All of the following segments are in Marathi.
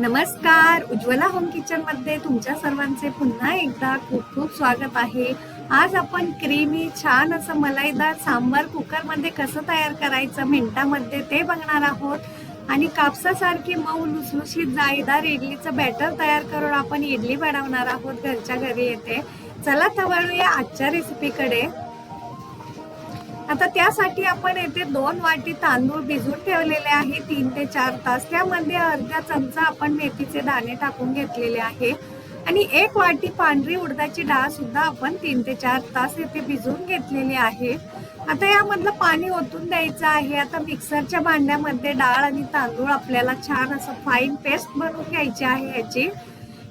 नमस्कार. उज्ज्वला होम किचनमध्ये तुमच्या सर्वांचे पुन्हा एकदा खूप खूप स्वागत आहे. आज आपण क्रीमी छान असं मलाईदार सांबार कुकरमध्ये कसं तयार करायचं मिनिटामध्ये ते बघणार आहोत. आणि कापसासारखी मऊ लुसलुशीत जाळीदार इडलीचं बॅटर तयार करून आपण इडली बनवणार आहोत घरच्या घरी येते. चला तर वळूया आजच्या रेसिपीकडे आता त्यासाठी आपण येथे दोन वाटी तांदूळ भिजून ठेवलेले आहे तीन ते चार तास. त्यामध्ये अर्धा चमचा आपण मेथीचे दाणे टाकून घेतलेले आहे. आणि एक वाटी पांढरी उडदाची डाळ सुद्धा आपण तीन ते चार तास येथे भिजवून घेतलेली आहे. आता यामधलं पाणी ओतून द्यायचं आहे. आता मिक्सरच्या भांड्यामध्ये डाळ आणि तांदूळ आपल्याला छान असं फाईन पेस्ट बनवून घ्यायची आहे याची.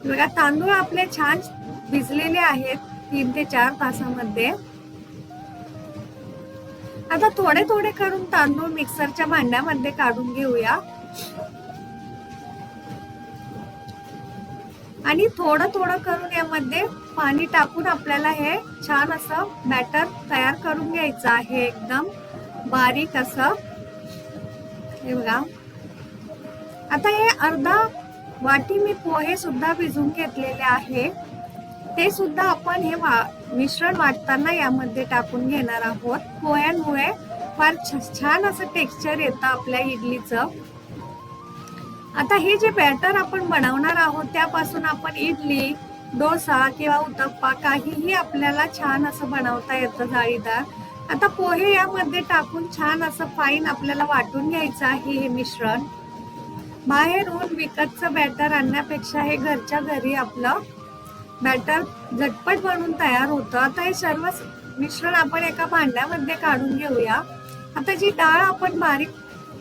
बघा तांदूळ आपले छान भिजलेले आहेत तीन ते चार तासामध्ये. आता थोडे थोडे करून तांदूळ मिक्सरच्या भांड्यामध्ये काढून घेऊया. आणि थोडं थोडं करून यामध्ये पाणी टाकून आपल्याला हे छान असं बॅटर तयार करून घ्यायचं आहे एकदम. बारीक असं. हे बघा. आता हे अर्धा वाटी मी पोहे सुद्धा भिजून घेतलेले आहे. ते सुद्धा आपण हे वा मिश्रण वाटताना यामध्ये टाकून घेणार आहोत. पोह्यांमुळे फार छान असं टेक्स्चर येतं आपल्या इडलीचं. आता हे जे बॅटर आपण बनवणार आहोत त्यापासून आपण इडली डोसा किंवा उत्तप्पा काहीही आपल्याला छान असं बनवता येतं जाळीदार. आता पोहे यामध्ये टाकून छान असं फाईन आपल्याला वाटून घ्यायचं आहे हे मिश्रण. बाहेरून विकतचं बॅटर आणण्यापेक्षा हे घरच्या घरी आपलं बॅटर झटपट बनून तयार होतं. आता हे सर्व मिश्रण आपण एका भांड्यामध्ये काढून घेऊया. आता जी डाळ आपण बारीक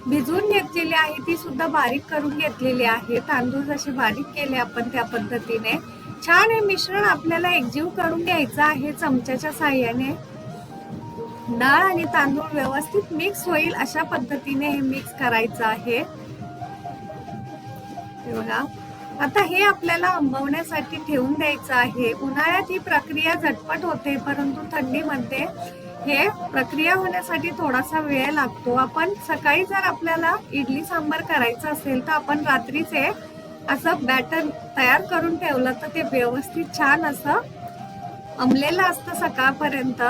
भिजवून घेतलेली आहे ती सुद्धा बारीक करून घेतलेली आहे. तांदूळ जसे बारीक केले आपण त्या पद्धतीने. छान हे मिश्रण आपल्याला एकजीव करून घ्यायचं आहे चमच्याच्या साह्याने. डाळ आणि तांदूळ व्यवस्थित मिक्स होईल अशा पद्धतीने हे मिक्स करायचं आहे. बघा. आता हे आपल्याला आंबवण्यासाठी ठेवून द्यायचं आहे. उन्हाळ्यात ही प्रक्रिया झटपट होते परंतु थंडीमध्ये हे प्रक्रिया होण्यासाठी थोडासा वेळ लागतो. आपण सकाळी जर आपल्याला इडली सांबार करायचं असेल तर आपण रात्रीचे असं बॅटर तयार करून ठेवलं तर ते व्यवस्थित छान असं अंबलेलं असतं सकाळपर्यंत.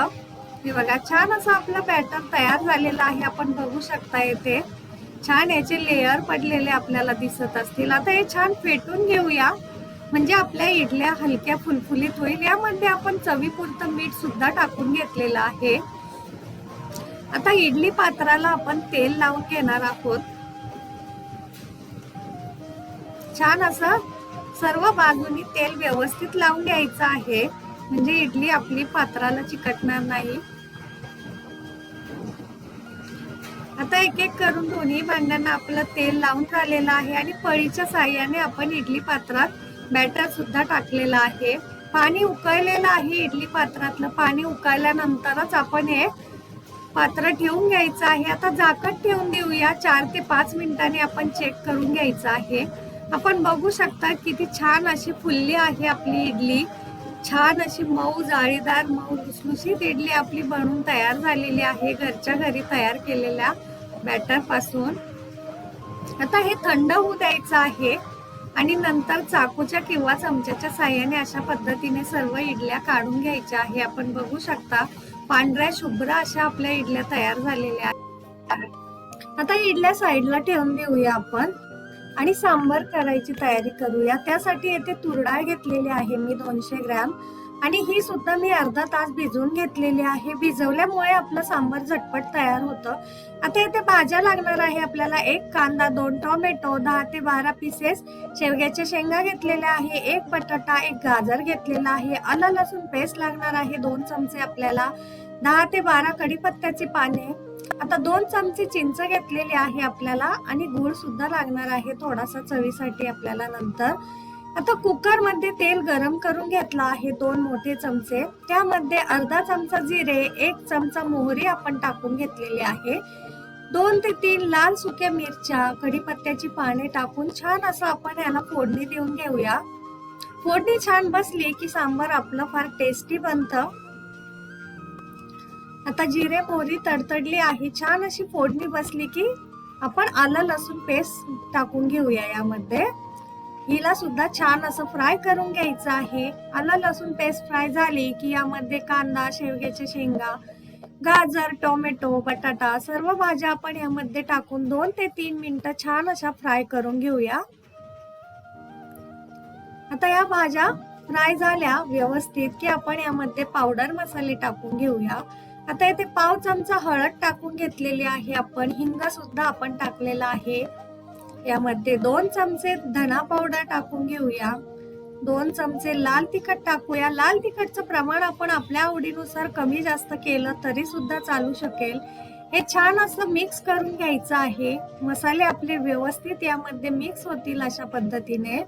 हे बघा छान असं आपलं बॅटर तयार झालेलं आहे. आपण बघू शकता येते छान याचे लेयर पडलेले आपल्याला दिसत असतील. आता हे छान फेटून घेऊया. म्हणजे आपल्या इडल्या हलक्या फुलफुलीत होईल. यामध्ये आपण चवीपुरतं मीठ सुद्धा टाकून घेतलेलं आहे. आता इडली पात्राला आपण तेल लावून घेणार आहोत. छान असं सर्व बाजूनी तेल व्यवस्थित लावून घ्यायचं आहे. म्हणजे इडली आपली पात्राला चिकटणार नाही. आता एक एक करून दोन्ही भांड्यांना आपलं तेल लावून झालेलं आहे आणि पळीच्या साह्याने आपण इडली पात्रात बॅटर सुद्धा टाकलेलं आहे. पाणी उकळलेलं आहे इडली पात्रातलं. पाणी उकळल्यानंतरच आपण हे पात्र ठेवून घ्यायचं आहे. आता झाकण ठेवून देऊया. चार ते पाच मिनिटांनी आपण चेक करून घ्यायचं आहे. आपण बघू शकता किती छान अशी फुलली आहे आपली इडली. छान अशी मऊ जाळीदार मऊ लुसलुशीत इडली आपली बनवून तयार झालेली आहे. घरच्या घरी तयार केलेल्या बॅटरपासून आता हे थंड होऊ द्यायचं आहे आणि नंतर चाकूच्या किंवा चमच्याच्या साह्याने अशा पद्धतीने सर्व इडल्या काढून घ्यायच्या आहे. आपण बघू शकता पांढऱ्या शुभ्र अशा आपल्या इडल्या तयार झालेल्या आहेत. आता इडल्या साईडला ठेवून देऊया आपण आणि सांबर करायची तयारी करूया. त्यासाठी येथे तुरडाळ घेतलेली आहे मी दोनशे ग्रॅम. आणि ही सुद्धा मी अर्धा तास भिजवून घेतलेली आहे. भिजवल्यामुळे आपलं सांबर झटपट तयार होतं. आता इथे भाज्या लागणार आहे आपल्याला. एक कांदा दोन टोमॅटो दहा ते बारा पीसेस शेवग्याच्या शेंगा घेतलेल्या आहे. एक बटाटा एक गाजर घेतलेला आहे. आलं लसूण पेस्ट लागणार आहे. दोन चमचे आपल्याला. दहा ते बारा कढीपत्त्याची पाने. आता दोन चमचे चिंच घेतलेली आहे आपल्याला. आणि गूळ सुद्धा लागणार आहे थोडासा चवीसाठी आपल्याला नंतर. आता कुकरमध्ये तेल गरम करून घेतलं आहे दोन मोठे चमचे. त्यामध्ये अर्धा चमचा जिरे एक चमचा मोहरी आपण टाकून घेतलेली आहे. दोन ते तीन लाल सुक्या मिरच्या कढीपत्त्याची पाने टाकून छान असं आपण याला फोडणी देऊन घेऊया. फोडणी छान बसली की सांबार आपलं फार टेस्टी बनतं. आता जिरे मोहरी तडतडली आहे. छान अशी फोडणी बसली की आपण आलं लसूण पेस्ट टाकून घेऊया यामध्ये. हिला सुद्धा छान असं फ्राय करून घ्यायचं आहे. आलं लसूण पेस्ट फ्राय झाली की यामध्ये कांदा शेवग्याच्या शेंगा गाजर टोमॅटो बटाटा सर्व भाज्या आपण यामध्ये टाकून दोन ते तीन मिनिटं छान अशा फ्राय करून घेऊया. आता या भाज्या फ्राय झाल्या व्यवस्थित की आपण यामध्ये पावडर मसाले टाकून घेऊया. आता येथे पाव चमचा हळद टाकून घेतलेली आहे आपण. हिंग सुद्धा आपण टाकलेला आहे. यामध्ये दोन चमचे धना पावडर टाकून घेऊया. दोन चमचे लाल तिखट टाकूया. लाल तिखटचं प्रमाण आपण आपल्या आवडीनुसार कमी जास्त केलं तरी सुद्धा चालू शकेल. हे छान असं मिक्स करून घ्यायचं आहे. मसाले आपले व्यवस्थित यामध्ये मिक्स होतील अशा पद्धतीने.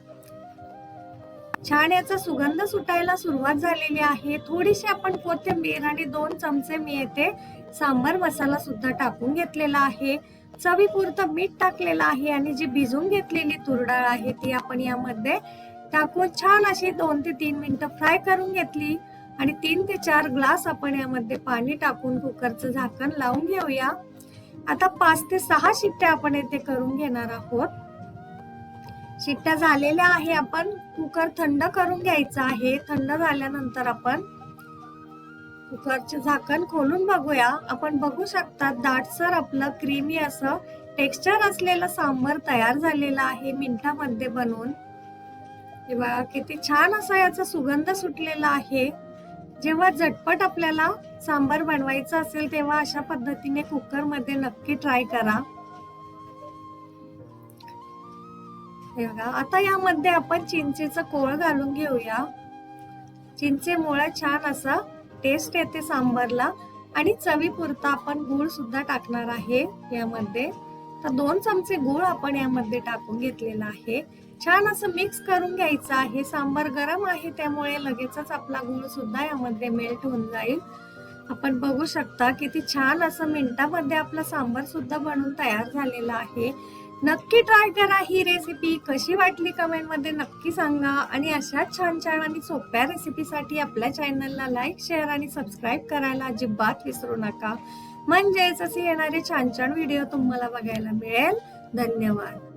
छान याचा सुगंध सुटायला सुरुवात झालेली आहे. थोडीशी आपण कोथिंबीर आणि दोन चमचे मी येथे सांबर मसाला सुद्धा टाकून घेतलेला आहे. चवीपुरतं मीठ टाकलेलं आहे आणि जी भिजून घेतलेली तुरडाळ आहे ती आपण यामध्ये टाकून छान अशी दोन ते तीन मिनटं फ्राय करून घेतली. आणि तीन ते चार ग्लास आपण यामध्ये पाणी टाकून कुकरचं झाकण लावून घेऊया. आता पाच ते सहा शिट्ट्या आपण येथे करून घेणार आहोत. शिट्ट्या झालेल्या आहे आपण. कुकर थंड करून घ्यायचा आहे. थंड झाल्यानंतर आपण कुकरचे झाकण खोलून बघूया. आपण बघू शकता दाटसर आपलं क्रीमी असं टेक्स्चर असलेलं सांबर तयार झालेलं आहे मिनिटामध्ये बनवून. हे बघा किती छान असा याचा सुगंध सुटलेला आहे. जेव्हा झटपट आपल्याला सांबार बनवायचं असेल तेव्हा अशा पद्धतीने कुकरमध्ये नक्की ट्राय करा. बघा आता यामध्ये आपण चिंचेचं कोळ घालून घेऊया. चिंचेमुळे छान असं टेस्ट येते सांबारला. आणि चवीपुरता आपण गूळ सुद्धा टाकणार आहे यामध्ये. तर दोन चमचे गूळ आपण यामध्ये टाकून घेतलेला आहे. छान असं मिक्स करून घ्यायचं आहे. सांबार गरम आहे त्यामुळे लगेचच आपला गूळ सुद्धा यामध्ये मेल्ट होऊन जाईल. आपण बघू शकता किती छान असं मिनिटामध्ये आपला सांबार सुद्धा बनून तयार झालेला आहे. नक्की ट्राय करा ही रेसिपी कशी वाटली कमेंटमध्ये नक्की सांगा. आणि अशाच छान छान आणि सोप्या रेसिपीसाठी आपल्या चॅनलला लाईक शेअर आणि सबस्क्राईब करायला अजिबात विसरू नका. म्हणजेच असे येणारे छान छान व्हिडिओ तुम्हाला बघायला मिळेल. धन्यवाद.